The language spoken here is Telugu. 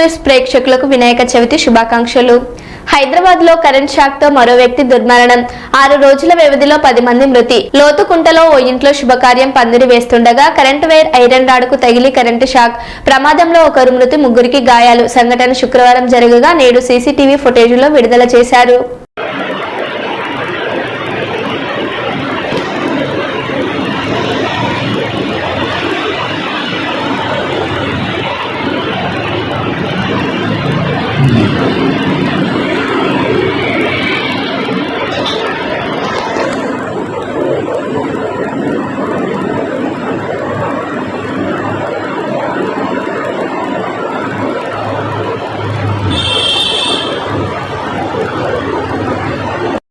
న్యూస్ ప్రేక్షకులకు వినాయక చవితి శుభాకాంక్షలు. హైదరాబాద్లో కరెంట్ షాక్తో మరో వ్యక్తి దుర్మరణం. ఆరు రోజుల వ్యవధిలో పది మంది మృతి. లోతుకుంటలో ఓ ఇంట్లో శుభకార్యం పందిరి వేస్తుండగా కరెంటు వైర్ ఐరన్ రాడ్కు తగిలి కరెంటు షాక్. ప్రమాదంలో ఒకరు మృతి ముగ్గురికి గాయాలు. సంఘటన శుక్రవారం జరగగా నేడు సీసీటీవీ ఫుటేజీలో విడుదల చేశారు.